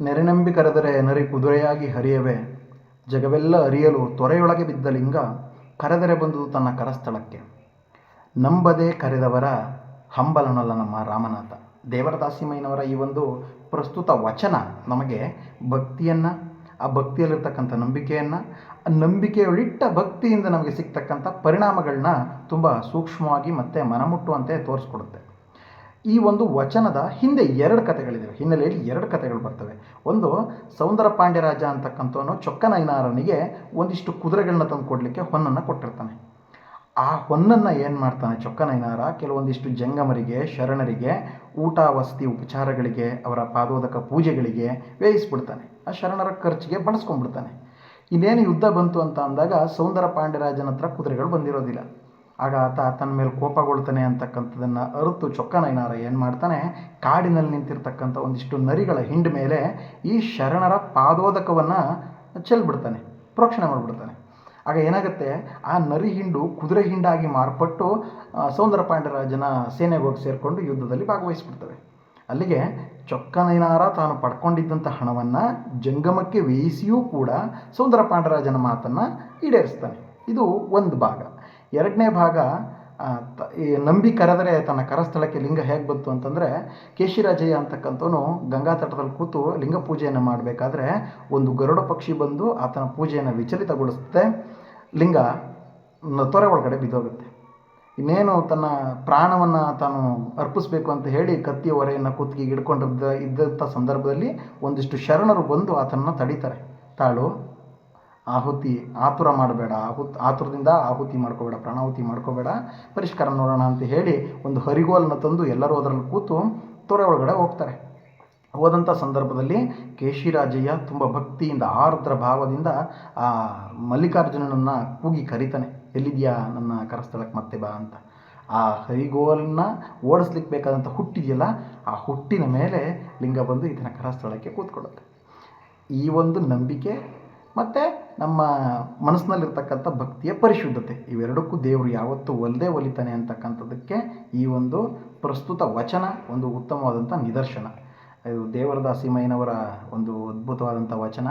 ನೆರೆನಂಬಿ ಕರೆದರೆ ನರಿ ಕುದುರೆಯಾಗಿ ಹರಿಯವೆ. ಜಗವೆಲ್ಲ ಅರಿಯಲು ತೊರೆಯೊಳಗೆ ಬಿದ್ದ ಲಿಂಗ ಕರೆದರೆ ಬಂದು ತನ್ನ ಕರಸ್ಥಳಕ್ಕೆ. ನಂಬದೆ ಕರೆದವರ ಹಂಬಲನಲ್ಲ ನಮ್ಮ ರಾಮನಾಥ. ದೇವರ ದಾಸಿಮಯ್ಯನವರ ಈ ಒಂದು ಪ್ರಸ್ತುತ ವಚನ ನಮಗೆ ಭಕ್ತಿಯನ್ನು, ಆ ಭಕ್ತಿಯಲ್ಲಿರ್ತಕ್ಕಂಥ ನಂಬಿಕೆಯನ್ನು, ಆ ನಂಬಿಕೆಯೊಳಿಟ್ಟ ಭಕ್ತಿಯಿಂದ ನಮಗೆ ಸಿಗ್ತಕ್ಕಂಥ ಪರಿಣಾಮಗಳನ್ನ ತುಂಬ ಸೂಕ್ಷ್ಮವಾಗಿ ಮತ್ತು ಮನಮುಟ್ಟುವಂತೆ ತೋರಿಸ್ಕೊಡುತ್ತೆ. ಈ ಒಂದು ವಚನದ ಹಿಂದೆ ಎರಡು ಕಥೆಗಳಿದ್ದಾವೆ ಹಿನ್ನೆಲೆಯಲ್ಲಿ ಎರಡು ಕಥೆಗಳು ಬರ್ತವೆ. ಒಂದು, ಸೌಂದರ ಪಾಂಡ್ಯರಾಜ ಅಂತಕ್ಕಂಥವನು ಚೊಕ್ಕನೈನಾರನಿಗೆ ಒಂದಿಷ್ಟು ಕುದುರೆಗಳನ್ನ ತಂದು ಕೊಡಲಿಕ್ಕೆ ಹೊನ್ನನ್ನು ಕೊಟ್ಟಿರ್ತಾನೆ. ಆ ಹೊನ್ನನ್ನು ಏನು ಮಾಡ್ತಾನೆ ಚೊಕ್ಕನೈನಾರ? ಕೆಲವೊಂದಿಷ್ಟು ಜಂಗಮರಿಗೆ, ಶರಣರಿಗೆ ಊಟ ವಸತಿ ಉಪಚಾರಗಳಿಗೆ, ಅವರ ಪಾದೋದಕ ಪೂಜೆಗಳಿಗೆ ವ್ಯಯಿಸ್ಬಿಡ್ತಾನೆ. ಆ ಶರಣರ ಖರ್ಚಿಗೆ ಬಳಸ್ಕೊಂಡ್ಬಿಡ್ತಾನೆ ಇನ್ನೇನು ಯುದ್ಧ ಬಂತು ಅಂತ ಅಂದಾಗ ಸೌಂದರ ಪಾಂಡ್ಯರಾಜನ ಹತ್ರ ಕುದುರೆಗಳು ಬಂದಿರೋದಿಲ್ಲ. ಆಗ ಆತ ತನ್ನ ಮೇಲೆ ಕೋಪಗೊಳ್ತಾನೆ ಅಂತಕ್ಕಂಥದ್ದನ್ನು ಅರಿತು ಚೊಕ್ಕನೈನಾರ ಏನು ಮಾಡ್ತಾನೆ? ಕಾಡಿನಲ್ಲಿ ನಿಂತಿರ್ತಕ್ಕಂಥ ಒಂದಿಷ್ಟು ನರಿಗಳ ಹಿಂಡ ಮೇಲೆ ಈ ಶರಣರ ಪಾದೋದಕವನ್ನು ಚೆಲ್ಬಿಡ್ತಾನೆ, ಪ್ರೋಕ್ಷಣೆ ಮಾಡಿಬಿಡ್ತಾನೆ. ಆಗ ಏನಾಗುತ್ತೆ? ಆ ನರಿ ಹಿಂಡು ಕುದುರೆ ಹಿಂಡಾಗಿ ಮಾರ್ಪಟ್ಟು ಸೌಂದರ ಪಾಂಡ್ಯರಾಜನ ಸೇನೆಗೆ ಹೋಗಿ ಸೇರಿಕೊಂಡು ಯುದ್ಧದಲ್ಲಿ ಭಾಗವಹಿಸ್ಬಿಡ್ತವೆ. ಅಲ್ಲಿಗೆ ಚೊಕ್ಕನೈನಾರ ತಾನು ಪಡ್ಕೊಂಡಿದ್ದಂಥ ಹಣವನ್ನು ಜಂಗಮಕ್ಕೆ ವ್ಯಯಿಸಿಯೂ ಕೂಡ ಸೌಂದರ ಪಾಂಡ್ಯರಾಜನ ಮಾತನ್ನು ಈಡೇರಿಸ್ತಾನೆ. ಇದು ಒಂದು ಭಾಗ. ಎರಡನೇ ಭಾಗ ಈ ನಂಬಿ ಕರೆದರೆ ತನ್ನ ಕರಸ್ಥಳಕ್ಕೆ ಲಿಂಗ ಹೇಗೆ ಬಂತು ಅಂತಂದರೆ, ಕೇಶಿರಾಜಯ್ಯ ಅಂತಕ್ಕಂಥವನು ಗಂಗಾ ತಟದಲ್ಲಿ ಕೂತು ಲಿಂಗ ಪೂಜೆಯನ್ನು ಮಾಡಬೇಕಾದ್ರೆ ಒಂದು ಗರುಡ ಪಕ್ಷಿ ಬಂದು ಆತನ ಪೂಜೆಯನ್ನು ವಿಚಲಿತಗೊಳಿಸುತ್ತೆ. ಲಿಂಗ ತೊರೆ ಒಳಗಡೆ ಬಿದ್ದೋಗುತ್ತೆ. ಇನ್ನೇನು ತನ್ನ ಪ್ರಾಣವನ್ನು ತಾನು ಅರ್ಪಿಸ್ಬೇಕು ಅಂತ ಹೇಳಿ ಕತ್ತಿಯ ಹೊರೆಯನ್ನು ಕುತ್ತಿಗೆ ಹಿಡ್ಕೊಂಡಿದ್ದ, ಇದ್ದಂಥ ಸಂದರ್ಭದಲ್ಲಿ ಒಂದಿಷ್ಟು ಶರಣರು ಬಂದು ಆತನನ್ನು ತಡೀತಾರೆ. ತಾಳು ಆಹುತಿ, ಆತುರ ಮಾಡಬೇಡ, ಆಹುತ್, ಆತುರದಿಂದ ಆಹುತಿ ಮಾಡ್ಕೋಬೇಡ, ಪ್ರಾಣಾಹುತಿ ಮಾಡ್ಕೋಬೇಡ, ಪರಿಷ್ಕಾರ ನೋಡೋಣ ಅಂತ ಹೇಳಿ ಒಂದು ಹರಿಗೋಲನ್ನು ತಂದು ಎಲ್ಲರೂ ಅದರಲ್ಲಿ ಕೂತು ತೊರೆ ಒಳಗಡೆ ಹೋಗ್ತಾರೆ. ಹೋದಂಥ ಸಂದರ್ಭದಲ್ಲಿ ಕೇಶಿರಾಜಯ್ಯ ತುಂಬ ಭಕ್ತಿಯಿಂದ, ಆರ್ದ್ರ ಭಾವದಿಂದ ಆ ಮಲ್ಲಿಕಾರ್ಜುನನನ್ನು ಕೂಗಿ ಕರೀತಾನೆ, ಎಲ್ಲಿದೆಯಾ ನನ್ನ ಕರಸ್ಥಳಕ್ಕೆ ಮತ್ತೆ ಬಾ ಅಂತ. ಆ ಹರಿಗೋಲನ್ನ ಓಡಿಸ್ಲಿಕ್ಕೆ ಬೇಕಾದಂಥ ಹುಟ್ಟಿದೆಯಲ್ಲ, ಆ ಹುಟ್ಟಿನ ಮೇಲೆ ಲಿಂಗ ಬಂದು ಈತನ ಕರಸ್ಥಳಕ್ಕೆ ಕೂತ್ಕೊಳ್ಳುತ್ತೆ. ಈ ಒಂದು ನಂಬಿಕೆ ಮತ್ತು ನಮ್ಮ ಮನಸ್ಸಿನಲ್ಲಿರ್ತಕ್ಕಂಥ ಭಕ್ತಿಯ ಪರಿಶುದ್ಧತೆ. ಇವೆರಡಕ್ಕೂ ದೇವರು ಯಾವತ್ತೂ ಒಲ್ಲದೇ ಒಲಿತಾನೆ ಅಂತಕ್ಕಂಥದ್ದಕ್ಕೆ ಈ ಒಂದು ಪ್ರಸ್ತುತ ವಚನ ಒಂದು ಉತ್ತಮವಾದಂಥ ನಿದರ್ಶನ. ಇದು ದೇವರದಾಸಿಮಯ್ಯನವರ ಒಂದು ಅದ್ಭುತವಾದಂಥ ವಚನ.